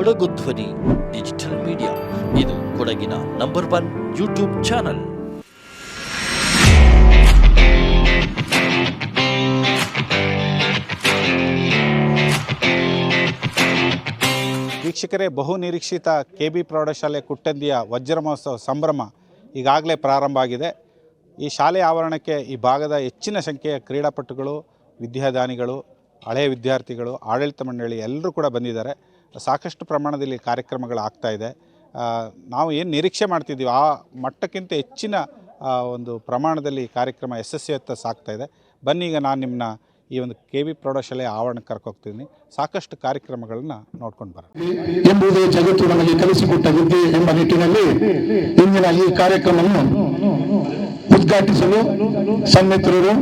ಕೊಡಗು ಧ್ವನಿ, digital media. ಇದು ಕೊಡಗಿನ ನಂಬರ್ ಒನ್ ಯೂಟ್ಯೂಬ್ ಚಾನಲ್. ವೀಕ್ಷಕರೇ, ಬಹು ನಿರೀಕ್ಷಿತ ಕೆ ಬಿ ಪ್ರೌಢಶಾಲೆ ಕುಟ್ಟಂದಿಯ ವಜ್ರ ಮಹೋತ್ಸವ ಸಂಭ್ರಮ ಈಗಾಗಲೇ ಪ್ರಾರಂಭ ಆಗಿದೆ. ಈ ಶಾಲೆ ಆವರಣಕ್ಕೆ ಈ ಭಾಗದ ಹೆಚ್ಚಿನ ಸಂಖ್ಯೆಯ ಕ್ರೀಡಾಪಟುಗಳು, ವಿದ್ಯಾದಾನಿಗಳು, ಹಳೆಯ ವಿದ್ಯಾರ್ಥಿಗಳು, ಆಡಳಿತ ಮಂಡಳಿ ಎಲ್ಲರೂ ಕೂಡ ಬಂದಿದ್ದಾರೆ. ಸಾಕಷ್ಟು ಪ್ರಮಾಣದಲ್ಲಿ ಕಾರ್ಯಕ್ರಮಗಳು ಆಗ್ತಾ ಇದೆ. ಆ, ನಾವು ಏನು ನಿರೀಕ್ಷೆ ಮಾಡ್ತಿದ್ದೀವಿ? ಆ ಮಟ್ಟಕ್ಕಿಂತ ಹೆಚ್ಚಿನ ಒಂದು ಪ್ರಮಾಣದಲ್ಲಿ ಕಾರ್ಯಕ್ರಮ ಯಶಸ್ವಿಯತ್ತ ಸಾಗ್ತಾ ಇದೆ. ಬನ್ನಿ ಈಗ ನಾನು ನಿಮ್ಮನ್ನ ಈ ಒಂದು ಕೆ ಬಿ ಪ್ರೌಢಶಾಲೆಯ ಆವರಣಕ್ಕೆ ಕರ್ಕೋಗ್ತೀನಿ. ಸಾಕಷ್ಟು ಕಾರ್ಯಕ್ರಮಗಳನ್ನ ನೋಡ್ಕೊಂಡು ಬರೋಣ. ಎಂಬುದೇ ಜಗತ್ತು ನಮಗೆ ಕಲಿಸಿಕೊಟ್ಟ ವಿದ್ಯೆ ಎಂಬ ನಿಟ್ಟಿನಲ್ಲಿ ಇಂದಿನ ಈ ಕಾರ್ಯಕ್ರಮವನ್ನು ಉದ್ಘಾಟಿಸಲು ಸನ್ಮಿತ್ರರು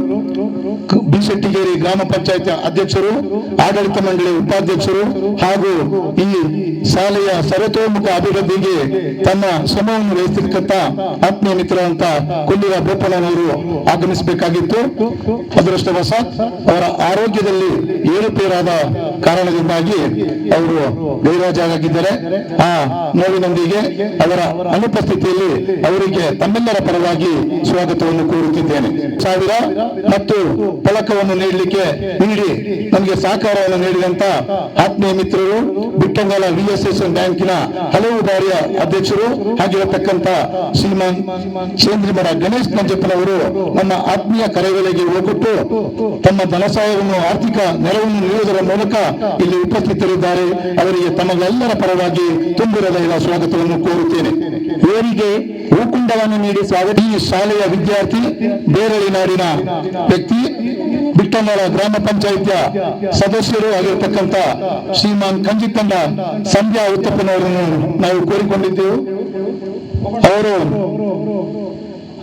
ಬಿಶೆಟ್ಟಿಗೇರಿ ಗ್ರಾಮ ಪಂಚಾಯತ್ ಅಧ್ಯಕ್ಷರು, ಆಡಳಿತ ಮಂಡಳಿ ಉಪಾಧ್ಯಕ್ಷರು ಹಾಗೂ ಈ ಶಾಲೆಯ ಸರ್ವತೋಮುಖ ಅಭಿವೃದ್ಧಿಗೆ ತಮ್ಮ ಶ್ರಮವನ್ನು ವಹಿಸಿರ್ತಕ್ಕಂಥ ಆತ್ಮೀಯ ಮಿತ್ರರಂತ ಕೊಲ್ಲಿರ ಬೋಪಣ್ಣನವರು ಆಗಮಿಸಬೇಕಾಗಿತ್ತು. ಅದೃಷ್ಟವಶಾತ್ ಅವರ ಆರೋಗ್ಯದಲ್ಲಿ ಏರುಪೇರಾದ ಕಾರಣದಿಂದಾಗಿ ಅವರು ಗೈರಾಜಾಗಿದ್ದಾರೆ. ಆ ನೋವಿನೊಂದಿಗೆ ಅವರ ಅನುಪಸ್ಥಿತಿಯಲ್ಲಿ ಅವರಿಗೆ ತಮ್ಮೆಲ್ಲರ ಪರವಾಗಿ ಸ್ವಾಗತವನ್ನು ಕೋರುತ್ತಿದ್ದೇನೆ. ಸಾವಿರ ಮತ್ತು ಫಲಕವನ್ನು ನೀಡಲಿಕ್ಕೆ ನೀಡಿ, ನಮಗೆ ಸಹಕಾರವನ್ನು ನೀಡಿದಂತ ಆತ್ಮೀಯ ಮಿತ್ರರು, ಬಿಟ್ಟಂಗಲ ವಿಎಸ್ಎಸ್ ಬ್ಯಾಂಕಿನ ಹಲವು ಬಾರಿಯ ಅಧ್ಯಕ್ಷರು ಆಗಿರತಕ್ಕಂತ ಶ್ರೀಮಾನ್ ಚೇಂದ್ರಿಮರ ಗಣೇಶ್ ಮಂಜಪ್ಪನವರು ನಮ್ಮ ಆತ್ಮೀಯ ಕರೆಗಳಿಗೆ ಹೋಗೊಟ್ಟು ತಮ್ಮ ಧನಸಹಾಯವನ್ನು ಆರ್ಥಿಕ ನೆರವನ್ನು ನೀಡುವುದರ ಮೂಲಕ ಇಲ್ಲಿ ಉಪಸ್ಥಿತರಿದ್ದಾರೆ. ಅವರಿಗೆ ತಮಗೆಲ್ಲರ ಪರವಾಗಿ ತುಂಬಿರದ ಸ್ವಾಗತವನ್ನು ಕೋರುತ್ತೇನೆ. ಇವರಿಗೆ ಹೂಕುಂಡವನ್ನು ನೀಡಿ ಸ್ವಾಗತ ಈ ಶಾಲೆಯ ವಿದ್ಯಾರ್ಥಿ ಬೇರಳಿ ನಾಡಿನ ವ್ಯಕ್ತಿ ಬಿಟ್ಟಮಳ ಗ್ರಾಮ ಪಂಚಾಯಿತಿಯ ಸದಸ್ಯರು ಆಗಿರ್ತಕ್ಕಂಥ ಶ್ರೀಮಾನ್ ಕಂಜಿತಂಡ ಸಂಧ್ಯಾ ಉತ್ತಪ್ಪನವರನ್ನು ನಾವು ಕೋರಿಕೊಂಡಿದ್ದೆವು. ಅವರು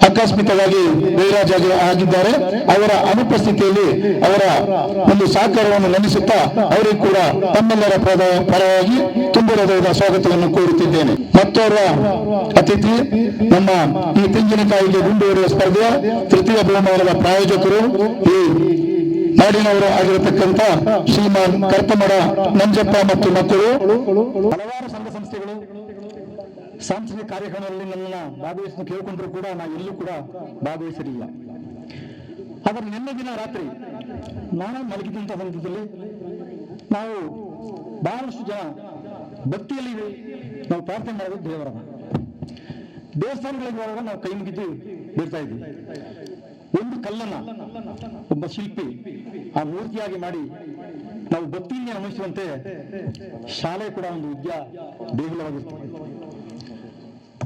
ಆಕಸ್ಮಿಕವಾಗಿ ಆಗಿ- ಆಗಿದ್ದಾರೆ. ಅವರ ಅನುಪಸ್ಥಿತಿಯಲ್ಲಿ ಅವರ ಒಂದು ಸಹಕಾರವನ್ನು ನೆನೆಸುತ್ತಾ ಅವರಿಗೂ ಕೂಡ ತಮ್ಮೆಲ್ಲರ ಪರವಾಗಿ ಪರವಾಗಿ ತುಂಬಿರದ ಸ್ವಾಗತವನ್ನು ಕೋರುತ್ತಿದ್ದೇನೆ. ಮತ್ತೋರ್ವ ಅತಿಥಿ, ನಮ್ಮ ಈ ತೆಂಗಿನಕಾಯಿಗೆ ಗುಂಡೂರಿನ ಸ್ಪರ್ಧೆಯ ತೃತೀಯ ಬಹುಮಾನದ ಪ್ರಾಯೋಜಕರು ಈ ನಾಡಿನವರು ಆಗಿರತಕ್ಕಂಥ ಶ್ರೀಮಾನ್ ಕರ್ತಮಡ ನಂಜಪ್ಪ ಮತ್ತು ಮಕ್ಕಳು. ಹಲವಾರು ಸಾಂಸ್ಕೃತಿಕ ಕಾರ್ಯಕ್ರಮದಲ್ಲಿ ನನ್ನ ಭಾಗವಹಿಸಲು ಕೇಳಿಕೊಂಡ್ರು ಕೂಡ ನಾ ಎಲ್ಲೂ ಕೂಡ ಭಾಗವಹಿಸಿರಲಿಲ್ಲ ಆದರೆ ನಿನ್ನೆ ದಿನ ರಾತ್ರಿ ನಾನು ಮಲಗಿದಂಥ ಸಂದರ್ಭದಲ್ಲಿ ನಾವು ಬಹಳಷ್ಟು ಜನ ಭಕ್ತಿಯಲ್ಲಿ ನಾವು ಪ್ರಾರ್ಥನೆ ಮಾಡೋದು ದೇವರನ್ನ ದೇವಸ್ಥಾನಗಳಿಗೆ ಹೋದಾಗ ನಾವು ಕೈ ಮುಗಿದು ಬಿಡ್ತಾ ಇದ್ವಿ. ಒಂದು ಕಲ್ಲನ್ನ, ಒಬ್ಬ ಶಿಲ್ಪಿ ಆ ಮೂರ್ತಿಯಾಗಿ ಮಾಡಿ ನಾವು ಭಕ್ತಿಯಿಂದ ಅನುಭವಿಸುವಂತೆ ಶಾಲೆ ಕೂಡ ಒಂದು ವಿದ್ಯಾ ದೇಗುಲವಾಗಿರ್ತದೆ.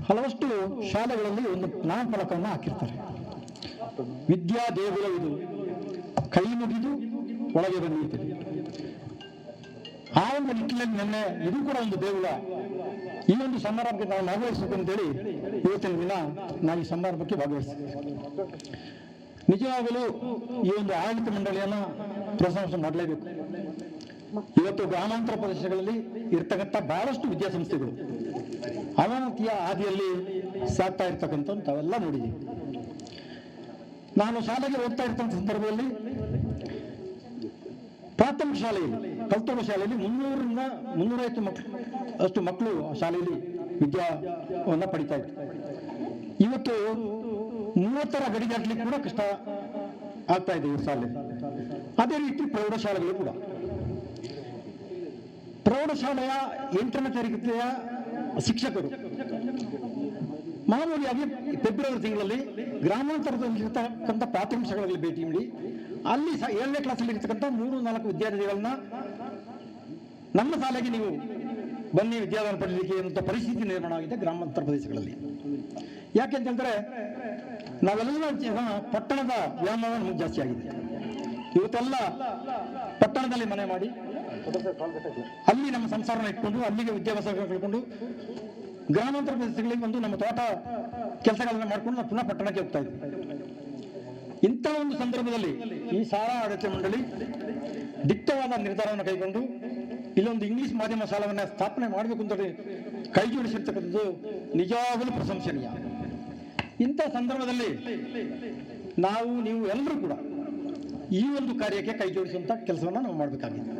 ಹಲವಷ್ಟು ಶಾಲೆಗಳಲ್ಲಿ ಒಂದು ನಾಮಫಲಕವನ್ನು ಹಾಕಿರ್ತಾರೆ. ವಿದ್ಯಾ ದೇಗುಲವಿದು ಕೈ ಮುಗಿದು ಒಳಗೆ ಬಂದಿದೆ ಆ ಒಂದು ನಿಟ್ಟಿನಲ್ಲಿ ನಿನ್ನೆ ಇದು ಕೂಡ ಒಂದು ದೇಗುಲ. ಈ ಒಂದು ಸಮಾರಂಭಕ್ಕೆ ನಾವು ಭಾಗವಹಿಸಬೇಕು ಅಂತೇಳಿ ಇವತ್ತಿನ ದಿನ ನಾನು ಈ ಸಮಾರಂಭಕ್ಕೆ ಭಾಗವಹಿಸಿದ್ದೆ ನಿಜವಾಗಲೂ ಈ ಒಂದು ಆಡಳಿತ ಮಂಡಳಿಯನ್ನ ಪ್ರಶಂಸೆ ಮಾಡಲೇಬೇಕು. ಇವತ್ತು ಗ್ರಾಮಾಂತರ ಪ್ರದೇಶಗಳಲ್ಲಿ ಇರ್ತಕ್ಕಂಥ ಬಹಳಷ್ಟು ವಿದ್ಯಾಸಂಸ್ಥೆಗಳು ಅವನತಿಯ ಹಾದಿಯಲ್ಲಿ ಸಾಕ್ತಾ ಇರ್ತಕ್ಕಂಥ ತಾವೆಲ್ಲ ನೋಡಿದ್ದೀವಿ ನಾನು ಶಾಲೆಗೆ ಓದ್ತಾ ಇರ್ತಕ್ಕಂಥ ಸಂದರ್ಭದಲ್ಲಿ ಪ್ರಾಥಮಿಕ ಶಾಲೆಯಲ್ಲಿ ಕಲ್ತೋಗ ಶಾಲೆಯಲ್ಲಿ ಮುನ್ನೂರರಿಂದ ಮುನ್ನೂರೈವತ್ತು ಮಕ್ಕಳು ಅಷ್ಟು ಮಕ್ಕಳು ಶಾಲೆಯಲ್ಲಿ ವಿದ್ಯಾವನ್ನ ಪಡಿತಾ ಇದ್ರು. ಇವತ್ತು ಮೂವತ್ತರ ಗಡಿ ಕೂಡ ಕಷ್ಟ ಆಗ್ತಾ ಇದೆ ಈ ಶಾಲೆ ಅದೇ ರೀತಿ ಪ್ರೌಢಶಾಲೆಗಳು ಕೂಡ. ಪ್ರೌಢಶಾಲೆಯ ಎಂಟನೇ ತರಗತಿಯ ಶಿಕ್ಷಕರು. ಮಾಮೂಲಿಯಾಗಿ ಫೆಬ್ರವರಿ ತಿಂಗಳಲ್ಲಿ ಗ್ರಾಮಾಂತರದಲ್ಲಿರ್ತಕ್ಕಂಥ ಪ್ರಾಥಮಿಕ ಭೇಟಿ ನೀಡಿ, ಅಲ್ಲಿ ಸಹ ಏಳನೇ ಕ್ಲಾಸಲ್ಲಿ ಇರ್ತಕ್ಕಂಥ ಮೂರು ನಾಲ್ಕು ವಿದ್ಯಾರ್ಥಿಗಳನ್ನ ನಮ್ಮ ಶಾಲೆಗೆ ನೀವು ಬನ್ನಿ ವಿದ್ಯಾದಾನ ಪಡೆಯಲಿಕ್ಕೆ ಅಂತ ಪರಿಸ್ಥಿತಿ ನಿರ್ಮಾಣ ಆಗಿದೆ ಗ್ರಾಮಾಂತರ ಪ್ರದೇಶಗಳಲ್ಲಿ. ಯಾಕೆಂತಂದ್ರೆ ನಾವೆಲ್ಲ ಜನ ಪಟ್ಟಣದ ವ್ಯಾಮೋಹ ನಮಗೆ ಜಾಸ್ತಿ ಆಗಿದೆ. ಇವತ್ತೆಲ್ಲ ಪಟ್ಟಣದಲ್ಲಿ ಮನೆ ಮಾಡಿ ಅಲ್ಲಿ ನಮ್ಮ ಸಂಸಾರನ ಇಟ್ಕೊಂಡು, ಅಲ್ಲಿಗೆ ವಿದ್ಯಾಭ್ಯಾಸ ಕಳ್ಕೊಂಡು, ಗ್ರಾಮಾಂತರ ಪ್ರದೇಶಗಳಿಗೆ ಬಂದು ನಮ್ಮ ತೋಟ ಕೆಲಸಗಳನ್ನ ಮಾಡ್ಕೊಂಡು ನಾವು ಪುನಃ ಪಟ್ಟಣಕ್ಕೆ ಹೋಗ್ತಾ ಇದ್ವಿ. ಇಂಥ ಒಂದು ಸಂದರ್ಭದಲ್ಲಿ ಈ ಶಾಲಾ ಆಡಳಿತ ಮಂಡಳಿ ದಿಟ್ಟವಾದ ನಿರ್ಧಾರವನ್ನು ಕೈಗೊಂಡು, ಇಲ್ಲೊಂದು ಇಂಗ್ಲಿಷ್ ಮಾಧ್ಯಮ ಶಾಲವನ್ನು ಸ್ಥಾಪನೆ ಮಾಡಬೇಕು ಅಂತ ಕೈಜೋಡಿಸಿರ್ತಕ್ಕಂಥದ್ದು ನಿಜವಾಗಲೂ ಪ್ರಶಂಸನೀಯ. ಇಂಥ ಸಂದರ್ಭದಲ್ಲಿ ನಾವು, ನೀವು ಎಲ್ಲರೂ ಕೂಡ ಈ ಒಂದು ಕಾರ್ಯಕ್ಕೆ ಕೈ ಜೋಡಿಸುವಂತ ಕೆಲಸವನ್ನು ನಾವು ಮಾಡಬೇಕಾಗಿದೆ.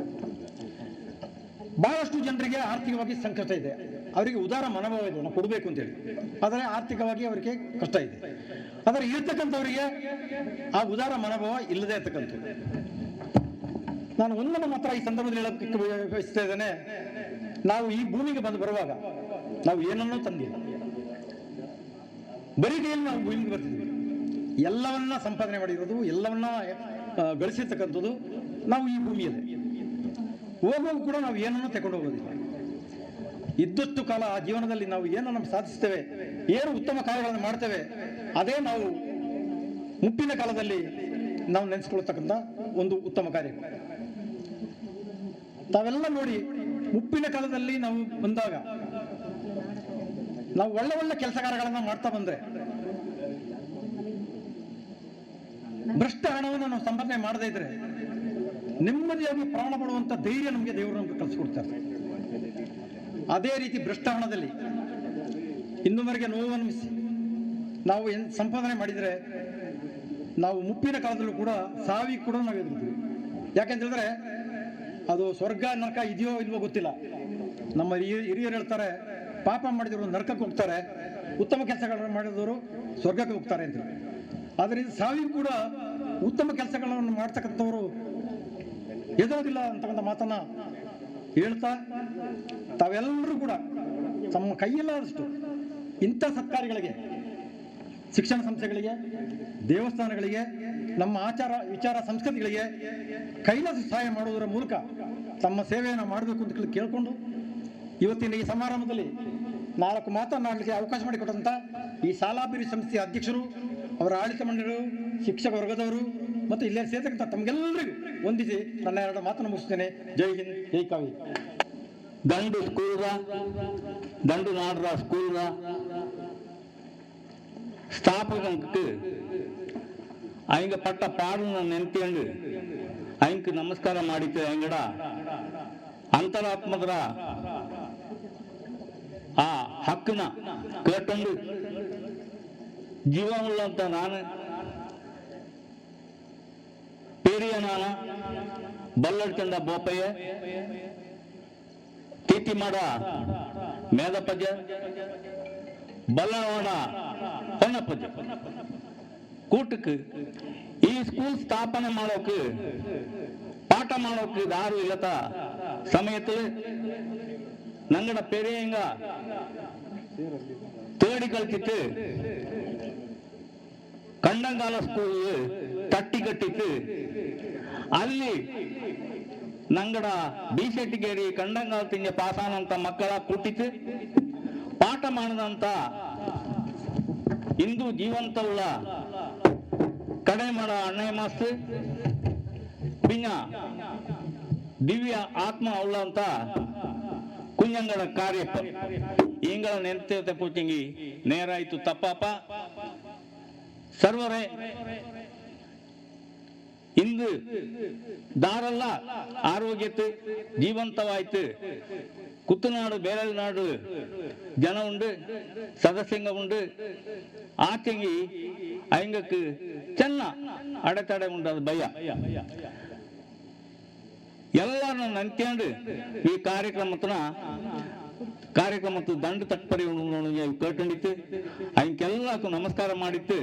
ಬಹಳಷ್ಟು ಜನರಿಗೆ ಆರ್ಥಿಕವಾಗಿ ಸಂಕಷ್ಟ ಇದೆ. ಅವರಿಗೆ ಉದಾರ ಮನೋಭಾವ ಇದೆ. ನಾವು ಕೊಡಬೇಕು ಅಂತೇಳಿ. ಆದರೆ ಆರ್ಥಿಕವಾಗಿ ಅವರಿಗೆ ಕಷ್ಟ ಇದೆ. ಆದರೆ ಇರ್ತಕ್ಕಂಥವರಿಗೆ ಆ ಉದಾರ ಮನೋಭಾವ ಇಲ್ಲದೆ ಇರ್ತಕ್ಕಂಥದ್ದು. ನಾನು ಒಂದನ್ನು ಮಾತ್ರ ಈ ಸಂದರ್ಭದಲ್ಲಿ ಹೇಳಕ್ಕೆ ಬಯಸ್ತಾ ಇದ್ದೇನೆ. ನಾವು ಈ ಭೂಮಿಗೆ ಬಂದು ಬರುವಾಗ ನಾವು ಏನನ್ನೂ ತಂದಿಲ್ಲ. ಬರೀ ಕೈಯಲ್ಲಿ ನಾವು ಭೂಮಿಗೆ ಬರ್ತಿದ್ದೀವಿ ಎಲ್ಲವನ್ನ ಸಂಪಾದನೆ ಮಾಡಿರೋದು, ಎಲ್ಲವನ್ನ ಗಳಿಸಿರ್ತಕ್ಕಂಥದ್ದು ನಾವು ಈ ಭೂಮಿಯಲ್ಲಿ. ಹೋಗುವಾಗ ಕೂಡ ನಾವು ಏನನ್ನು ತಗೊಂಡು ಹೋಗೋದಿಲ್ಲ. ಇದ್ದಷ್ಟು ಕಾಲ ಆ ಜೀವನದಲ್ಲಿ ನಾವು ಏನನ್ನು ಸಾಧಿಸ್ತೇವೆ, ಏನು ಉತ್ತಮ ಕಾರ್ಯಗಳನ್ನು ಮಾಡ್ತೇವೆ, ಅದೇ ನಾವು ಮುಪ್ಪಿನ ಕಾಲದಲ್ಲಿ ನಾವು ನೆನೆಸ್ಕೊಳ್ತಕ್ಕಂಥ ಒಂದು ಉತ್ತಮ ಕಾರ್ಯ. ತಾವೆಲ್ಲ ನೋಡಿ ಮುಪ್ಪಿನ ಕಾಲದಲ್ಲಿ ನಾವು ಬಂದಾಗ ನಾವು ಒಳ್ಳೆ ಒಳ್ಳೆ ಕೆಲಸ ಕಾರ್ಯಗಳನ್ನ ಮಾಡ್ತಾ ಬಂದ್ರೆ ಭ್ರಷ್ಟ ಹಣವನ್ನು ನಾವು ಸಂಪಾದನೆ ಮಾಡದೇ ಇದ್ರೆ ನೆಮ್ಮದಿಯಾಗಿ ಪ್ರಾಣ ಮಾಡುವಂಥ ಧೈರ್ಯ ನಮಗೆ ದೇವರು ನಮಗೆ ಕಲಿಸ್ಕೊಡ್ತಾರೆ. ಅದೇ ರೀತಿ ಭ್ರಷ್ಟ ಹಣದಲ್ಲಿ ಇನ್ನುವರೆಗೆ ನೋವನ್ನು ನಾವು ಎನ್ ಸಂಪಾದನೆ ಮಾಡಿದರೆ ನಾವು ಮುಪ್ಪಿನ ಕಾಲದಲ್ಲೂ ಕೂಡ ಸಾವಿ ಕೂಡ ನಾವು ಎದುರ್ತೀವಿ ಯಾಕೆಂತ ಹೇಳಿದ್ರೆ ಅದು ಸ್ವರ್ಗ ನರಕ ಇದೆಯೋ ಇಲ್ವೋ ಗೊತ್ತಿಲ್ಲ. ನಮ್ಮ ಹಿರಿಯ- ಹಿರಿಯರು ಹೇಳ್ತಾರೆ, ಪಾಪ ಮಾಡಿದವರು ನರಕಕ್ಕೆ ಹೋಗ್ತಾರೆ, ಉತ್ತಮ ಕೆಲಸಗಳನ್ನು ಮಾಡಿದವರು ಸ್ವರ್ಗಕ್ಕೆ ಹೋಗ್ತಾರೆ ಅಂತ ಆದ್ರಿಂದ ಸಾವಿಗೂ ಕೂಡ ಉತ್ತಮ ಕೆಲಸಗಳನ್ನು ಮಾಡ್ತಕ್ಕಂಥವರು ಎದುರೋದಿಲ್ಲ ಅಂತಕ್ಕಂಥ ಮಾತನ್ನ ಹೇಳ್ತಾ ತಾವೆಲ್ಲರೂ ಕೂಡ ತಮ್ಮ ಕೈಯಲ್ಲಾದಷ್ಟು ಇಂಥ ಸತ್ಕಾರ್ಯಗಳಿಗೆ ಶಿಕ್ಷಣ ಸಂಸ್ಥೆಗಳಿಗೆ, ದೇವಸ್ಥಾನಗಳಿಗೆ, ನಮ್ಮ ಆಚಾರ ವಿಚಾರ ಸಂಸ್ಕೃತಿಗಳಿಗೆ ಕೈಲಾಸ ಸಹಾಯ ಮಾಡುವುದರ ಮೂಲಕ ತಮ್ಮ ಸೇವೆಯನ್ನು ಮಾಡಬೇಕು ಅಂತ ಕೇಳಿ- ಕೇಳಿಕೊಂಡು ಇವತ್ತಿನ ಈ ಸಮಾರಂಭದಲ್ಲಿ ನಾಲ್ಕು ಮಾತನಾಡಲಿಕ್ಕೆ ಅವಕಾಶ ಮಾಡಿಕೊಟ್ಟಂಥ ಈ ಶಾಲಾಭಿವೃದ್ಧಿ ಸಂಸ್ಥೆಯ ಅಧ್ಯಕ್ಷರು, ಅವರ ಆಡಳಿತ ಮಂಡಳಿಗಳು ಶಿಕ್ಷಕ ವರ್ಗದವರು, ಮತ್ತು ಇಲ್ಲೇ ಸೇರ್ತಕ್ಕಂಥ ತಮಗೆಲ್ಲರಿಗೂ ವಂದಿಸಿ ನನ್ನ ಎರಡು ಮಾತನ್ನು ಮುಗಿಸ್ತೇನೆ. ಜೈ ಹಿಂದ್, ಜೈ ಕಾವೇರಿ. ದಂಡು ಸ್ಕೂಲ್ದ ದಂಡು ನಾಡ್ರ ಸ್ಕೂಲ್ದ ಸ್ಥಾಪಕಂக்கு ಅವಂಗ ಪಟ್ಟ ಪಾಡನ್ನ ನೆನ್ಕೊಂಡು ಅವಂಕ್ ನಮಸ್ಕಾರ ಮಾಡಿತ್ತು ಅವಂಗಡ ಅಂತರಾತ್ಮದ್ರ ಆ ಹಕ್ಕನ ಕೇಳ್ಕೊಂಡು ಜೀವ ಉಳ್ಳಂತ ನಾನು. ಹಿರಿಯನಾನ ಬಲ್ಲಡ್ಕಂಡ ಬೋಪಯ್ಯ ಮಾಡ ಮೇದಪ್ಪಜ್ಜ ಬಲ್ಲವಾಡ ಹೊನ್ನಪ್ಪಜ್ಜ கூட்டுக்கு ಈ ಸ್ಕೂಲ್ ಸ್ಥಾಪನೆ ಮಾಡೋಕೆ ಪಾಠ ಮಾಡೋಕೆ ಯಾರು ಇಲ್ಲತ ಸಮಯದಲ್ಲಿ ನಂಗಡ பெரியங்க ತೇಡಿ கழிச்சிட்டு ಕಂಡಂಗಾಲ ಸ್ಕೂಲ್ ತಟ್ಟಿ ಕಟ್ಟಿತ್ತು ಅಲ್ಲಿ ನಂಗಡ ಬಿ ಶೆಟ್ಟಿಗೇರಿ ಕಂಡಂಗಾಲ ತಿಂಗೆ ಪಾಸಾನಂತ ಮಕ್ಕಳ ಕೂಟಿತು ಪಾಠ ಮಾಡಿದಂತ ಇಂದು ಉಳ್ಳ ಕಡೆ ಮಾಡ ಅಣ್ಣಯ್ಯ ಮಾಸ್ತ್ ಪಿಂಗ ದಿವ್ಯ ಆತ್ಮ ಉಳ್ಳ ಅಂತ ಕುಂಜಂಗಡ ಕಾರ್ಯಪ್ಪ. ಇಂಗಳ ನೆನ್ತೆ ನೇರ ಆಯ್ತು ತಪ್ಪಪ್ಪ ಸರ್ವರೇ ಇಂದು ದಾರಲ್ಲ ಆರೋಗ್ಯತ್ತು ಜೀವಂತವಾಯ್ತು ಕುತ್ತನಾಡು ಬೇರೆ ನಾಡು ಜನ ಉಂಡು ಸದಸ್ಯಂಗ ಉಂಡು ಆಚೆಂಗಿ ಅಯಂಗಕ್ಕೆ ಚೆನ್ನ ಅಡೆತಡೆ ಉಂಟದು ಭಯ ಎಲ್ಲರನ್ನ ನಂತ್ಕೊಂಡು ಈ ಕಾರ್ಯಕ್ರಮತನ ಕಾರ್ಯಕ್ರಮತ್ತು ದಂಡ ತಟ್ಪರಿ ಕೇಳ್ಕೊಂಡಿತ್ತು. ಅವಕ್ಕೆಲ್ಲಕ್ಕೂ ನಮಸ್ಕಾರ ಮಾಡಿತ್ತು.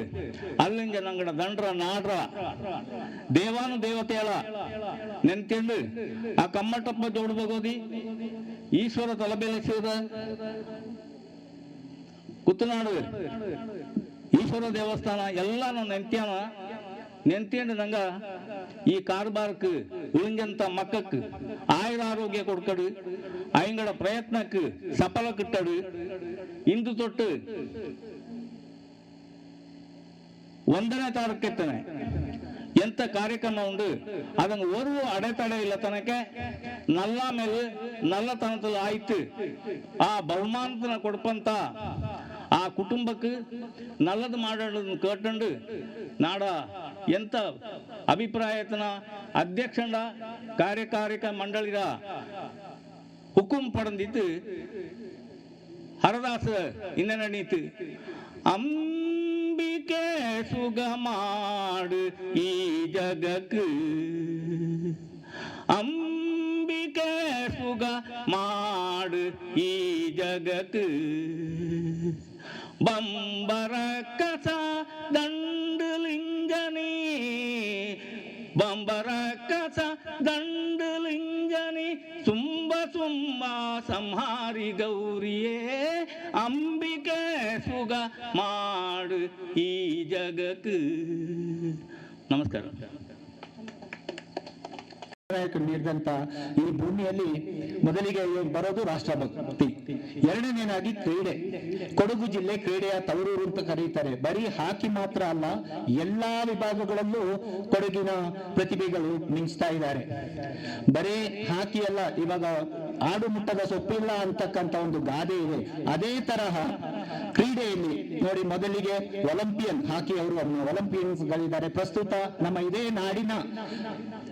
ಅಲ್ಲಿಂದ ನಂಗಡ ದಂಡ್ರ, ನಾಡ್ರ, ದೇವಾನು ದೇವತೆಯಳ ನೆನ್ಕೊಂಡು ಆ ಕಮ್ಮಟಪ್ಪ ಜೋಡ್ಬೋಗೋದಿ ಈಶ್ವರ ತಲಬೆಲೆಸಿದ ಕುತ್ತನಾಡು ಈಶ್ವರ ದೇವಸ್ಥಾನ ಎಲ್ಲಾನು ನೆನ್ತ್ಯಾನ ನೆಂತಿಯಣ್ಣದಂಗ ಈ ಕಾರ್ಬಾರ್ಕ್ ಉಳಿಂಗಂತ ಮಕ್ಕಕ್ಕೆ ಆಯುರ ಆರೋಗ್ಯ ಕೊಡ್ಕಡು ಅಯಂಗಳ ಪ್ರಯತ್ನಕ್ಕೆ ಸಫಲ ಕಿಟ್ಟಡು ಇಂದು ತೊಟ್ಟು ಒಂದನೇ ತಾರೀಕೆತ್ತನೆ ಎಂತ ಕಾರ್ಯಕ್ರಮ ಉಂಡು ಅದನ್ನು ஒரு அடைத்தடை இல்ல தனக்க நல்லாமல் நல்ல தனத்தில் ஆயித்து ಆ ಬಹುಮಾನತನ ಕೊಡ್ಪಂತ ಕುಟುಂಬಕ್ಕೆ ನಲ್ಲದು ಮಾಡೋದನ್ನು ಕೇಟಂಡು ನಾಡ ಎಂತ ಅಭಿಪ್ರಾಯತನ ಅಧ್ಯಕ್ಷಂಡ ಕಾರ್ಯಕಾರಿಕ ಮಂಡಳಿದ ಹುಕುಂ ಪಡೆದಿದ್ದು ಹರದಾಸ ಇನ್ನನೀತು ಅಂಬಿಕೆ ಸುಗಮಾಡು ಈ ಜಗಕ್ಕೆ ಅಂಬಿಕೆ ಸು ಸುಗ ಮಾಡು ಈ ಜಗತ್ತು ಬಂಬರ ಕಸ ದಂಡಲಿಂಗನಿ ಬಂಬರ ಕಸ ದಂಡಲಿಂಗನಿ, ಸುಂಬ ಸುಂಬ ಸಂಹಾರಿ ಗೌರಿಯೇ, ಅಂಬಿಕೆ ಸುಗ ಮಾಡು ಈ ಜಗಕ್ಕೆ. ನಮಸ್ಕಾರ. ನಾಯಕರು ನೀಡಿದಂತ ಈ ಭೂಮಿಯಲ್ಲಿ ಮೊದಲಿಗೆ ಬರೋದು ರಾಷ್ಟ್ರಭಕ್ತಿ. ಎರಡನೇನಾಗಿ ಕ್ರೀಡೆ. ಕೊಡಗು ಜಿಲ್ಲೆ ಕ್ರೀಡೆಯ ತವರೂರು ಅಂತ ಕರೀತಾರೆ. ಬರೀ ಹಾಕಿ ಮಾತ್ರ ಅಲ್ಲ, ಎಲ್ಲಾ ವಿಭಾಗಗಳಲ್ಲೂ ಕೊಡಗಿನ ಪ್ರತಿಭೆಗಳು ಮಿಂಚ್ತಾ ಇದ್ದಾರೆ. ಬರೀ ಹಾಕಿ ಅಲ್ಲ, ಇವಾಗ ಆಡು ಮುಟ್ಟದ ಸೊಪ್ಪಿಲ್ಲ ಅಂತಕ್ಕಂತ ಒಂದು ಗಾದೆ ಇದೆ. ಅದೇ ತರಹ ಕ್ರೀಡೆಯಲ್ಲಿ ನೋಡಿ, ಮೊದಲಿಗೆ ಒಲಿಂಪಿಯನ್, ಹಾಕಿ ಅವರು ಒಲಿಂಪಿಯನ್ಸ್ ಗಳಿದ್ದಾರೆ ಪ್ರಸ್ತುತ ನಮ್ಮ ಇದೇ ನಾಡಿನ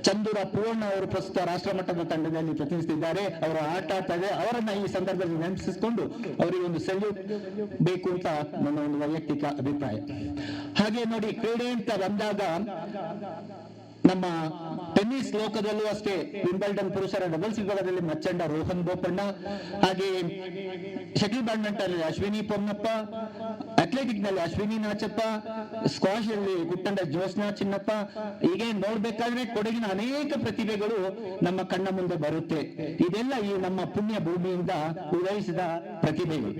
ಚಂದೂರ ಪೂರ್ಣ ಅವರು ಪ್ರಸ್ತುತ ರಾಷ್ಟ್ರ ಮಟ್ಟದ ತಂಡದಲ್ಲಿ ಪ್ರತಿನಿಧಿಸಿದ್ದಾರೆ ಅವರ ಆಟ ತಡೆ ಅವರನ್ನ ಈ ಸಂದರ್ಭದಲ್ಲಿ ನೆನಪಿಸಿಕೊಂಡು ಅವರಿಗೆ ಒಂದು ಸೆಲ್ಯೂಟ್ ಬೇಕು ಅಂತ ನನ್ನ ಒಂದು ವೈಯಕ್ತಿಕ ಅಭಿಪ್ರಾಯ. ಹಾಗೆ ನೋಡಿ ಕ್ರೀಡೆ ಅಂತ ಬಂದಾಗ ನಮ್ಮ ಟೆನ್ನಿಸ್ ಲೋಕದಲ್ಲೂ ಅಷ್ಟೇ ವಿಂಬಲ್ಡನ್ ಪುರುಷರ ಡಬಲ್ಸ್ ವಿಭಾಗದಲ್ಲಿ ಮಚ್ಚಂಡ ರೋಹನ್ ಬೋಪಣ್ಣ, ಹಾಗೆ ಶಟಲ್ ಬ್ಯಾಡ್ಮಿಂಟನ್ ಅಶ್ವಿನಿ ಪೊನ್ನಪ್ಪ ಅಥ್ಲೆಟಿಕ್ನಲ್ಲಿ ಅಶ್ವಿನಿ ನಾಚಪ್ಪ ಸ್ಕ್ವಾಶ್ ಅಲ್ಲಿ ಗುಟ್ಟಂಡ ಜೋಸ್ನಾ ಚಿನ್ನಪ್ಪ. ಹೀಗೆ ನೋಡ್ಬೇಕಾದ್ರೆ ಕೊಡಗಿನ ಅನೇಕ ಪ್ರತಿಭೆಗಳು ನಮ್ಮ ಕಣ್ಣ ಮುಂದೆ ಬರುತ್ತೆ. ಇದೆಲ್ಲ ಈ ನಮ್ಮ ಪುಣ್ಯ ಭೂಮಿಯಿಂದ ಉದಯಿಸಿದ ಪ್ರತಿಭೆಗಳು.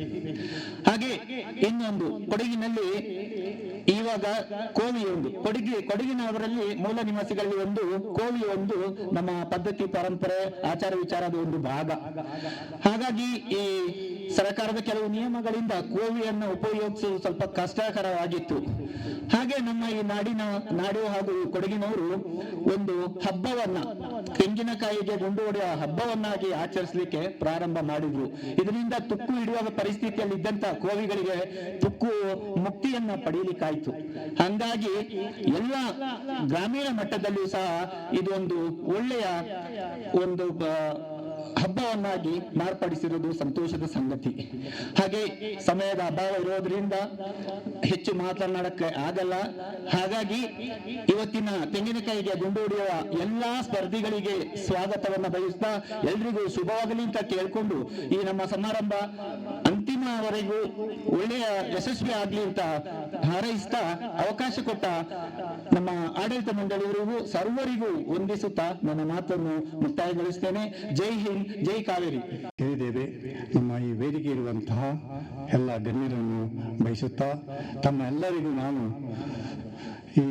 ಹಾಗೆ ಇನ್ನೊಂದು, ಕೊಡಗಿನಲ್ಲಿ ಇವಾಗ ಕೋವಿ ಒಂದು. ಕೊಡಗಿ, ಕೊಡಗಿನವರಲ್ಲಿ ಮೂಲ ನಿವಾಸಿಗಳಲ್ಲಿ ಒಂದು, ಕೋವಿ ಒಂದು ನಮ್ಮ ಪದ್ಧತಿ, ಪರಂಪರೆ, ಆಚಾರ ವಿಚಾರದ ಒಂದು ಭಾಗ. ಹಾಗಾಗಿ ಈ ಸರ್ಕಾರದ ಕೆಲವು ನಿಯಮಗಳಿಂದ ಕೋವಿಯನ್ನು ಉಪಯೋಗಿಸುವುದು ಸ್ವಲ್ಪ ಕಷ್ಟಕರವಾಗಿತ್ತು. ಹಾಗೆ ನಮ್ಮ ಈ ನಾಡಿನ, ನಾಡು ಹಾಗೂ ಕೊಡಗಿನವರು ಒಂದು ಹಬ್ಬವನ್ನ, ತೆಂಗಿನಕಾಯಿಗೆ ಗುಂಡು ಹೊಡೆಯುವ ಹಬ್ಬವನ್ನಾಗಿ ಆಚರಿಸಲಿಕ್ಕೆ ಪ್ರಾರಂಭ ಮಾಡಿದ್ರು. ಇದರಿಂದ ತುಕ್ಕು ಹಿಡಿಯುವ ಪರಿಸ್ಥಿತಿಯಲ್ಲಿ ಇದ್ದಂತ ಕೋವಿಗಳಿಗೆ ತುಕ್ಕು ಮುಕ್ತಿಯನ್ನ ಪಡೆಯಲಿಕ್ಕಾಯ್ತು ಹಂಗಾಗಿ ಎಲ್ಲ ಗ್ರಾಮೀಣ ಮಟ್ಟದಲ್ಲೂ ಸಹ ಇದೊಂದು ಒಳ್ಳೆಯ ಒಂದು ಹಬ್ಬವನ್ನಾಗಿ ಮಾರ್ಪಡಿಸಿರುವುದು ಸಂತೋಷದ ಸಂಗತಿ. ಹಾಗೆ ಸಮಯದ ಅಭಾವ ಇರೋದ್ರಿಂದ ಹೆಚ್ಚು ಮಾತನಾಡಕ್ಕೆ ಆಗಲ್ಲ. ಹಾಗಾಗಿ ಇವತ್ತಿನ ತೆಂಗಿನಕಾಯಿಗೆ ಗುಂಡೂಡಿಯುವ ಎಲ್ಲಾ ಸ್ಪರ್ಧಿಗಳಿಗೆ ಸ್ವಾಗತವನ್ನ ಬಯಸ್ತಾ ಎಲ್ರಿಗೂ ಶುಭವಾಗಲಿ ಅಂತ ಕೇಳ್ಕೊಂಡು ಈ ನಮ್ಮ ಸಮಾರಂಭ ಅಂತಿಮವರೆಗೂ ಒಳ್ಳೆಯ ಯಶಸ್ವಿ ಆಗ್ಲಿ ಅಂತ ಹಾರೈಸ್ತಾ ಅವಕಾಶ ಕೊಟ್ಟ ನಮ್ಮ ಆಡಳಿತ ಮಂಡಳಿಯವರಿಗೂ ಸರ್ವರಿಗೂ ವಂದಿಸುತ್ತಾ ನನ್ನ ಮಾತನ್ನು ಮುಕ್ತಾಯಗೊಳಿಸ್ತೇನೆ. ಜೈ ಹಿಂದ್. ಜೈ ಕಾವೇರಿ. ಹೇಳಿದ್ದೇವೆ ನಮ್ಮ ಈ ವೇದಿಕೆ ಇರುವಂತಹ ಎಲ್ಲ ಗಣ್ಯರನ್ನು ಬಯಸುತ್ತಾ ತಮ್ಮ ಎಲ್ಲರಿಗೂ ನಾನು ಈ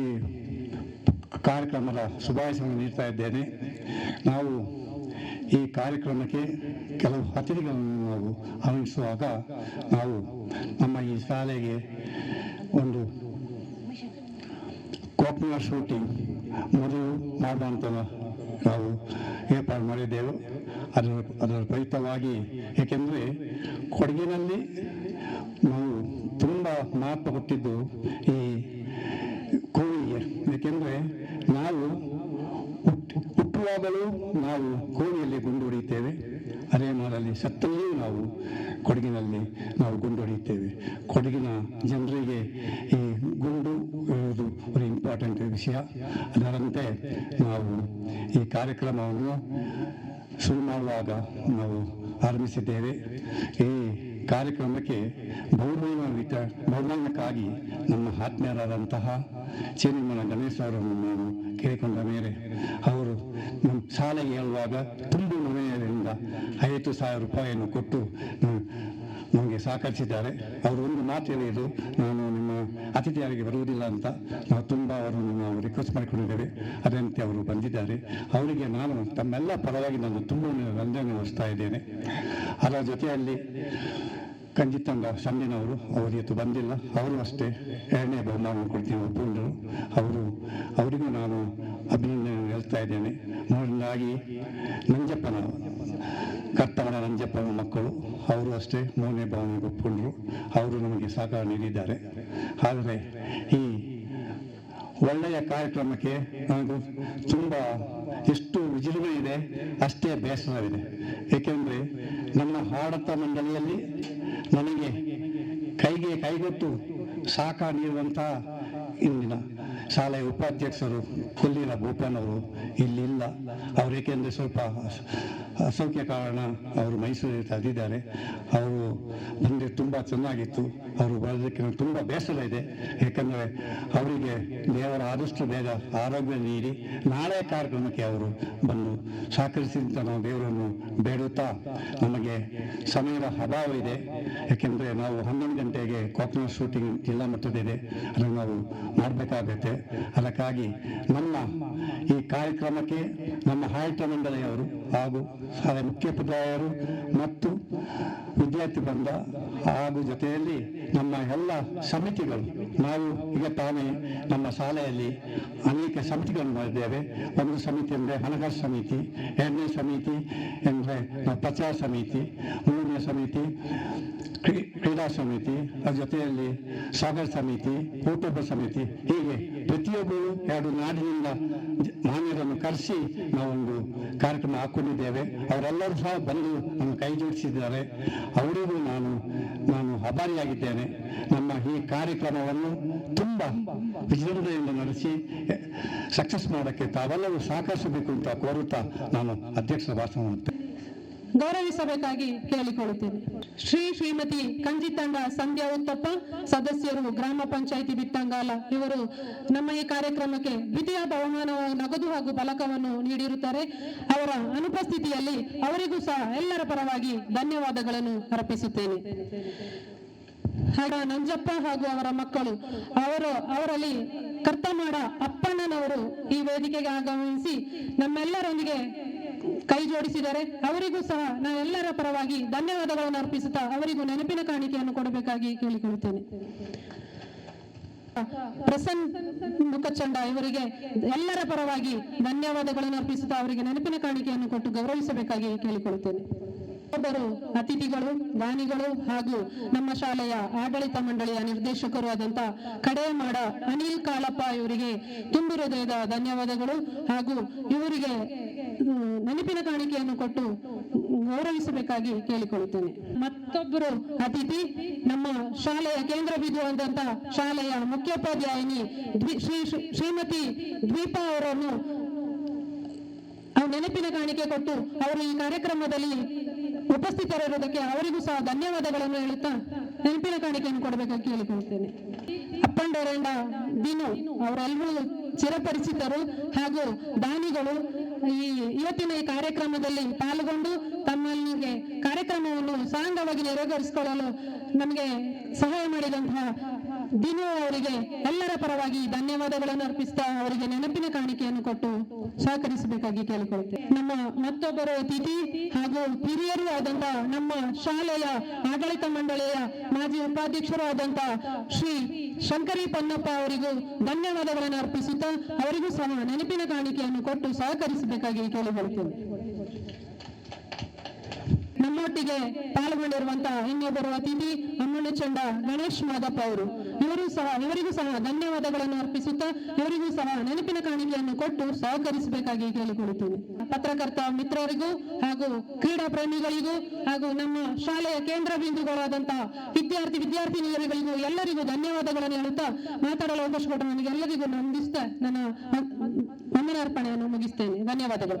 ಕಾರ್ಯಕ್ರಮದ ಶುಭಾಶಯವನ್ನು ನೀಡ್ತಾ ಇದ್ದೇನೆ. ನಾವು ಈ ಕಾರ್ಯಕ್ರಮಕ್ಕೆ ಕೆಲವು ಅತಿಥಿಗಳನ್ನು ನಾವು ಆರಂಭಿಸುವಾಗ ನಾವು ನಮ್ಮ ಈ ಶಾಲೆಗೆ ಒಂದು ಕೋಪ್ನ ಶೂಟಿಂಗ್ ಮೊದಲು ಮಾಡುವಂತ ನಾವು ಏರ್ಪಾಡು ಮಾಡಿದ್ದೆವು. ಅದರ ಅದರ ಪ್ರಯುಕ್ತವಾಗಿ ಏಕೆಂದರೆ ಕೊಡಗಿನಲ್ಲಿ ನಾವು ತುಂಬ ಮಹತ್ವ ಕೊಟ್ಟಿದ್ದು ಈ ಕೋಳಿಗೆ ಏಕೆಂದರೆ ನಾವು ಹುಟ್ಟಿ ಹುಟ್ಟುವಾಗಲೂ ನಾವು ಕೋಳಿಯಲ್ಲಿ ಗುಂಡು ಹೊಡೆಯುತ್ತೇವೆ. ಅದೇ ಸತ್ತಲ್ಲೂ ನಾವು ಕೊಡಗಿನಲ್ಲಿ ನಾವು ಗುಂಡು ಹೊಡೆಯುತ್ತೇವೆ ಕೊಡಗಿನ ಜನರಿಗೆ ಈ ಗುಂಡು ಇರುವುದು ಒಂದು ಇಂಪಾರ್ಟೆಂಟ್ ವಿಷಯ. ಅದರಂತೆ ನಾವು ಈ ಕಾರ್ಯಕ್ರಮವನ್ನು ಶುರು ಮಾಡುವಾಗ ನಾವು ಆರಂಭಿಸಿದ್ದೇವೆ. ಈ ಕಾರ್ಯಕ್ರಮಕ್ಕೆ ಬಹುಮಾನ ವಿತ ಬಹುಮಾನಕ್ಕಾಗಿ ನಮ್ಮ ಆತ್ಮೀಯರಾದಂತಹ ಚೇನಿಮನ ಗಣೇಶ್ ಅವರನ್ನು ನಾನು ಕೇಳಿಕೊಂಡ ಮೇಲೆ ಅವರು ನಮ್ಮ ಶಾಲೆಗೆ ಹೇಳುವಾಗ ತುಂಬ ಮನೆಯಿಂದ ಐವತ್ತು ಸಾವಿರ ರೂಪಾಯಿಯನ್ನು ಕೊಟ್ಟು ನಮಗೆ ಸಹಕರಿಸಿದ್ದಾರೆ. ಅವರು ಒಂದು ಮಾತು ಹೇಳಿದ್ದು ನಾನು ನಿಮ್ಮ ಅತಿಥಿಯಾಗಿ ಬರುವುದಿಲ್ಲ ಅಂತ ನಾವು ತುಂಬ ಅವರನ್ನು ನಾವು ರಿಕ್ವೆಸ್ಟ್ ಮಾಡಿಕೊಂಡಿದ್ದೇವೆ. ಅದರಂತೆ ಅವರು ಬಂದಿದ್ದಾರೆ. ಅವರಿಗೆ ನಾನು ತಮ್ಮೆಲ್ಲ ಪರವಾಗಿ ನಾನು ತುಂಬ ವಂದನೆ ವಹಿಸ್ತಾ ಇದ್ದೇನೆ. ಅದರ ಜೊತೆಯಲ್ಲಿ ಸಂಜಿನವರು ಅವರು ಇವತ್ತು ಬಂದಿಲ್ಲ. ಅವರು ಅಷ್ಟೇ ಎರಡನೇ ಬಹುಮಾನ ಕೊಡ್ತೀವಿ ಒಪ್ಪಿಕೊಂಡರು ಅವರು, ಅವರಿಗೂ ನಾನು ಅಭಿನಂದನೆ ಹೇಳ್ತಾ ಇದ್ದೇನೆ. ಮೂರನೇದಾಗಿ, ನಂಜಪ್ಪನ, ಕರ್ತವನ ನಂಜಪ್ಪನ ಮಕ್ಕಳು, ಅವರು ಅಷ್ಟೇ ಮೂರನೇ ಭಾವನೆ ಒಪ್ಪಿಕೊಂಡ್ರು ಅವರು ನಮಗೆ ಸಹಕಾರ ನೀಡಿದ್ದಾರೆ. ಆದರೆ ಈ ಒಳ್ಳೆಯ ಕಾರ್ಯಕ್ರಮಕ್ಕೆ ನನಗೂ ತುಂಬ ಎಷ್ಟು ವಿಜೃಂಭಣೆ ಇದೆ, ಅಷ್ಟೇ ಬೇಸರವಿದೆ. ಏಕೆಂದರೆ ನಮ್ಮ ಹಾಡತ ಮಂಡಳಿಯಲ್ಲಿ ನನಗೆ ಕೈಗೆ ಕೈಗೊಟ್ಟು ಸಹಕಾರ ನೀಡುವಂತಹ ಇಂದಿನ ಶಾಲೆಯ ಉಪಾಧ್ಯಕ್ಷರು ಕೊಲ್ಲಿನ ಭೂಪನವರು ಇಲ್ಲಿಲ್ಲ. ಅವರು ಏಕೆಂದರೆ ಸ್ವಲ್ಪ ಅಸೌಖ್ಯ ಕಾರಣ ಅವರು ಮೈಸೂರಿಗೆ ತಂದಿದ್ದಾರೆ ಅವರು ಬಂದರೆ ತುಂಬ ಚೆನ್ನಾಗಿತ್ತು. ಅವರು ಬರೋದಕ್ಕೆ ತುಂಬಾ ಬೇಸರ ಇದೆ. ಏಕೆಂದರೆ ಅವರಿಗೆ ದೇವರ ಆದಷ್ಟು ಬೇಗ ಆರೋಗ್ಯ ನೀಡಿ ನಾಳೆ ಕಾರ್ಯಕ್ರಮಕ್ಕೆ ಅವರು ಬಂದು ಸಹಕರಿಸಿ ಅಂತ ನಾವು ದೇವರನ್ನು ಬೇಡುತ್ತಾ ನಮಗೆ ಸಮಯದ ಅಭಾವ ಇದೆ. ಏಕೆಂದರೆ ನಾವು ಹನ್ನೊಂದು ಗಂಟೆಗೆ ಕಾಕ್ನ ಶೂಟಿಂಗ್ ಜಿಲ್ಲಾ ಮಟ್ಟದಿದೆ ಅದನ್ನು ನಾವು ಮಾಡಬೇಕಾಗತ್ತೆ. ಅದಕ್ಕಾಗಿ ನಮ್ಮ ಈ ಕಾರ್ಯಕ್ರಮಕ್ಕೆ ನಮ್ಮ ಆಡಳಿತ ಮಂಡಳಿಯವರು ಹಾಗೂ ಶಾಲೆ ಮುಖ್ಯೋಪಾಧ್ಯಾಯರು ಮತ್ತು ವಿದ್ಯಾರ್ಥಿ ಬಂದ ಹಾಗೂ ಜೊತೆಯಲ್ಲಿ ನಮ್ಮ ಎಲ್ಲ ಸಮಿತಿಗಳು ನಾವು ಈಗ ತಾನೇ ನಮ್ಮ ಶಾಲೆಯಲ್ಲಿ ಅನೇಕ ಸಮಿತಿಗಳನ್ನು ಮಾಡಿದ್ದೇವೆ. ಒಂದು ಸಮಿತಿ ಅಂದರೆ ಹಣಕಾಸು ಸಮಿತಿ, ಎರಡನೇ ಸಮಿತಿ ಅಂದರೆ ಪ್ರಚಾರ ಸಮಿತಿ, ಮೂರನೇ ಸಮಿತಿ ಕ್ರೀಡಾ ಸಮಿತಿ, ಅದರ ಜೊತೆಯಲ್ಲಿ ಸಾಗರ ಸಮಿತಿ ಊಟೋಪ ಸಮಿತಿ ಹೀಗೆ ಪ್ರತಿಯೊಬ್ಬರು ಎರಡು ನಾಡಿನಿಂದ ಮಾನ್ಯರನ್ನು ಕರೆಸಿ ನಾವೊಂದು ಕಾರ್ಯಕ್ರಮ ಹಾಕೊಂಡಿದ್ದೇವೆ. ಅವರೆಲ್ಲರೂ ಸಹ ಬಂದು ನಮ್ಮ ಕೈ ಜೋಡಿಸಿದ್ದಾರೆ. ಅವರಿಗೂ ನಾನು ನಾನು ಅಭಾರಿಯಾಗಿದ್ದೇನೆ ನಮ್ಮ ಈ ಕಾರ್ಯಕ್ರಮವನ್ನು ತುಂಬ ವಿಜೃಂಭಣೆಯಿಂದ ನಡೆಸಿ ಸಕ್ಸಸ್ ಮಾಡೋಕ್ಕೆ ತಾವೆಲ್ಲರೂ ಸಹಕರಿಸಬೇಕು ಅಂತ ಕೋರುತ್ತಾ ನಾನು ಅಧ್ಯಕ್ಷರ ಭಾಷಣ ಮಾಡುತ್ತೇನೆ ಗೌರವಿಸಬೇಕಾಗಿ ಕೇಳಿಕೊಳ್ಳುತ್ತೇನೆ. ಶ್ರೀ ಶ್ರೀಮತಿ ಕಂಜಿತಂಡ ಸಂಧ್ಯಾ ಉತ್ತಪ್ಪ, ಸದಸ್ಯರು ಗ್ರಾಮ ಪಂಚಾಯಿತಿ ಬಿತ್ತಂಗಾಲ, ಇವರು ನಮ್ಮ ಈ ಕಾರ್ಯಕ್ರಮಕ್ಕೆ ದ್ವಿತೀಯ ಬಹುಮಾನ ನಗದು ಹಾಗೂ ಫಲಕವನ್ನು ನೀಡಿರುತ್ತಾರೆ. ಅವರ ಅನುಪಸ್ಥಿತಿಯಲ್ಲಿ ಅವರಿಗೂ ಸಹ ಎಲ್ಲರ ಪರವಾಗಿ ಧನ್ಯವಾದಗಳನ್ನು ಅರ್ಪಿಸುತ್ತೇನೆ. ಹಾಗ ನಂಜಪ್ಪ ಹಾಗೂ ಅವರ ಮಕ್ಕಳು. ಅವರು ಅವರಲ್ಲಿ ಕರ್ತಮಾಡ ಅಪ್ಪಣ್ಣನವರು ಈ ವೇದಿಕೆಗೆ ಆಗಮಿಸಿ ನಮ್ಮೆಲ್ಲರೊಂದಿಗೆ ಕೈ ಜೋಡಿಸಿದರೆ ಅವರಿಗೂ ಸಹ ನಾವೆಲ್ಲರ ಪರವಾಗಿ ಧನ್ಯವಾದಗಳನ್ನು ಅರ್ಪಿಸುತ್ತಾ ಅವರಿಗೂ ನೆನಪಿನ ಕಾಣಿಕೆಯನ್ನು ಕೊಡಬೇಕಾಗಿ ಕೇಳಿಕೊಳ್ಳುತ್ತೇನೆ. ಪ್ರಸನ್ ಮುಖಚಂಡ ಇವರಿಗೆ ಎಲ್ಲರ ಪರವಾಗಿ ಧನ್ಯವಾದಗಳನ್ನು ಅರ್ಪಿಸುತ್ತಾ ಅವರಿಗೆ ನೆನಪಿನ ಕಾಣಿಕೆಯನ್ನು ಕೊಟ್ಟು ಗೌರವಿಸಬೇಕಾಗಿ ಕೇಳಿಕೊಳ್ಳುತ್ತೇನೆ. ಒಬ್ಬರು ಅತಿಥಿಗಳು ದಾನಿಗಳು ಹಾಗೂ ನಮ್ಮ ಶಾಲೆಯ ಆಡಳಿತ ಮಂಡಳಿಯ ನಿರ್ದೇಶಕರು ಆದಂತ ಕಡೆಮಾಡ ಅನಿಲ್ ಕಾಳಪ್ಪ ಇವರಿಗೆ ತುಂಬು ಹೃದಯದ ಧನ್ಯವಾದಗಳು ಹಾಗೂ ಇವರಿಗೆ ನೆನಪಿನ ಕಾಣಿಕೆಯನ್ನು ಕೊಟ್ಟು ಗೌರವಿಸಬೇಕಾಗಿ ಕೇಳಿಕೊಳ್ಳುತ್ತೇನೆ. ಮತ್ತೊಬ್ಬರು ಅತಿಥಿ, ನಮ್ಮ ಶಾಲೆಯ ಕೇಂದ್ರ ಬಿಂದು ಆದಂತ ಶಾಲೆಯ ಮುಖ್ಯೋಪಾಧ್ಯಾಯಿನಿ ಶ್ರೀ, ಶ್ರೀ- ಶ್ರೀಮತಿ ದ್ವೀಪಾ ಅವರನ್ನು ಅವ್ರ ನೆನಪಿನ ಕಾಣಿಕೆ ಕೊಟ್ಟು ಅವರು ಈ ಕಾರ್ಯಕ್ರಮದಲ್ಲಿ ಉಪಸ್ಥಿತರಿರುವುದಕ್ಕೆ ಅವರಿಗೂ ಸಹ ಧನ್ಯವಾದಗಳನ್ನು ಹೇಳುತ್ತಾ ನೆನಪಿನ ಕಾಣಿಕೆಯನ್ನು ಕೊಡಬೇಕಾಗಿ ಕೇಳಿಕೊಳ್ಳುತ್ತೇನೆ. ಅಪ್ಪಂಡರೇಂಡ ದಿನು ಅವರೆಲ್ಲರೂ ಚಿರಪರಿಚಿತರು ಹಾಗೂ ದಾನಿಗಳು ಈ ಇವತ್ತಿನ ಈ ಕಾರ್ಯಕ್ರಮದಲ್ಲಿ ಪಾಲ್ಗೊಂಡು ತಮ್ಮಲ್ಲಿಗೆ ಕಾರ್ಯಕ್ರಮವನ್ನು ಸಾಂಗವಾಗಿ ನೆರವೇರಿಸಿಕೊಳ್ಳಲು ನಮಗೆ ಸಹಾಯ ಮಾಡಿದಂತಹ ದಿನು ಅವರಿಗೆ ಎಲ್ಲರ ಪರವಾಗಿ ಧನ್ಯವಾದಗಳನ್ನು ಅರ್ಪಿಸ್ತಾ ಅವರಿಗೆ ನೆನಪಿನ ಕಾಣಿಕೆಯನ್ನು ಕೊಟ್ಟು ಸಹಕರಿಸಬೇಕಾಗಿ ಕೇಳಿಕೊಳ್ತೇವೆ ನಮ್ಮ ಮತ್ತೊಬ್ಬರು ಅತಿಥಿ ಹಾಗೂ ಹಿರಿಯರು ಆದಂತಹ ನಮ್ಮ ಶಾಲೆಯ ಆಡಳಿತ ಮಂಡಳಿಯ ಮಾಜಿ ಉಪಾಧ್ಯಕ್ಷರು ಆದಂತ ಶ್ರೀ ಶಂಕರಿ ಪೊನ್ನಪ್ಪ ಅವರಿಗೂ ಧನ್ಯವಾದಗಳನ್ನು ಅರ್ಪಿಸುತ್ತಾ ಅವರಿಗೂ ಸಹ ನೆನಪಿನ ಕಾಣಿಕೆಯನ್ನು ಕೊಟ್ಟು ಸಹಕರಿಸಬೇಕಾಗಿ ಕೇಳಿಕೊಳ್ಳುತ್ತೇವೆ ನಮ್ಮೊಟ್ಟಿಗೆ ಪಾಲ್ಗೊಂಡಿರುವಂತಹ ಇನ್ನೊಬ್ಬರು ಅತಿಥಿ ಅಮ್ಮಣ್ಣ ಚಂಡ ಗಣೇಶ್ ಮಾದಪ್ಪ ಅವರು. ಇವರು ಸಹ, ಇವರಿಗೂ ಸಹ ಧನ್ಯವಾದಗಳನ್ನು ಅರ್ಪಿಸುತ್ತಾ, ಇವರಿಗೂ ಸಹ ನೆನಪಿನ ಕಾಣಿಕೆಯನ್ನು ಕೊಟ್ಟು ಸಹಕರಿಸಬೇಕಾಗಿ ಕೇಳಿಕೊಳ್ಳುತ್ತೇನೆ. ಪತ್ರಕರ್ತ ಮಿತ್ರರಿಗೂ ಹಾಗೂ ಕ್ರೀಡಾ ಪ್ರೇಮಿಗಳಿಗೂ ಹಾಗೂ ನಮ್ಮ ಶಾಲೆಯ ಕೇಂದ್ರ ಬಿಂದುಗಳಾದಂತಹ ವಿದ್ಯಾರ್ಥಿ ವಿದ್ಯಾರ್ಥಿನಿಯರಿಗಳಿಗೂ ಎಲ್ಲರಿಗೂ ಧನ್ಯವಾದಗಳನ್ನು ಹೇಳುತ್ತಾ ಮಾತಾಡಲು ಅವಕಾಶ ಕೊಟ್ಟು ನನಗೆ ಎಲ್ಲರಿಗೂ ನಂಬಿಸ್ತಾ ನನ್ನ ವಂದನಾರ್ಪಣೆಯನ್ನು ಮುಗಿಸ್ತೇನೆ. ಧನ್ಯವಾದಗಳು.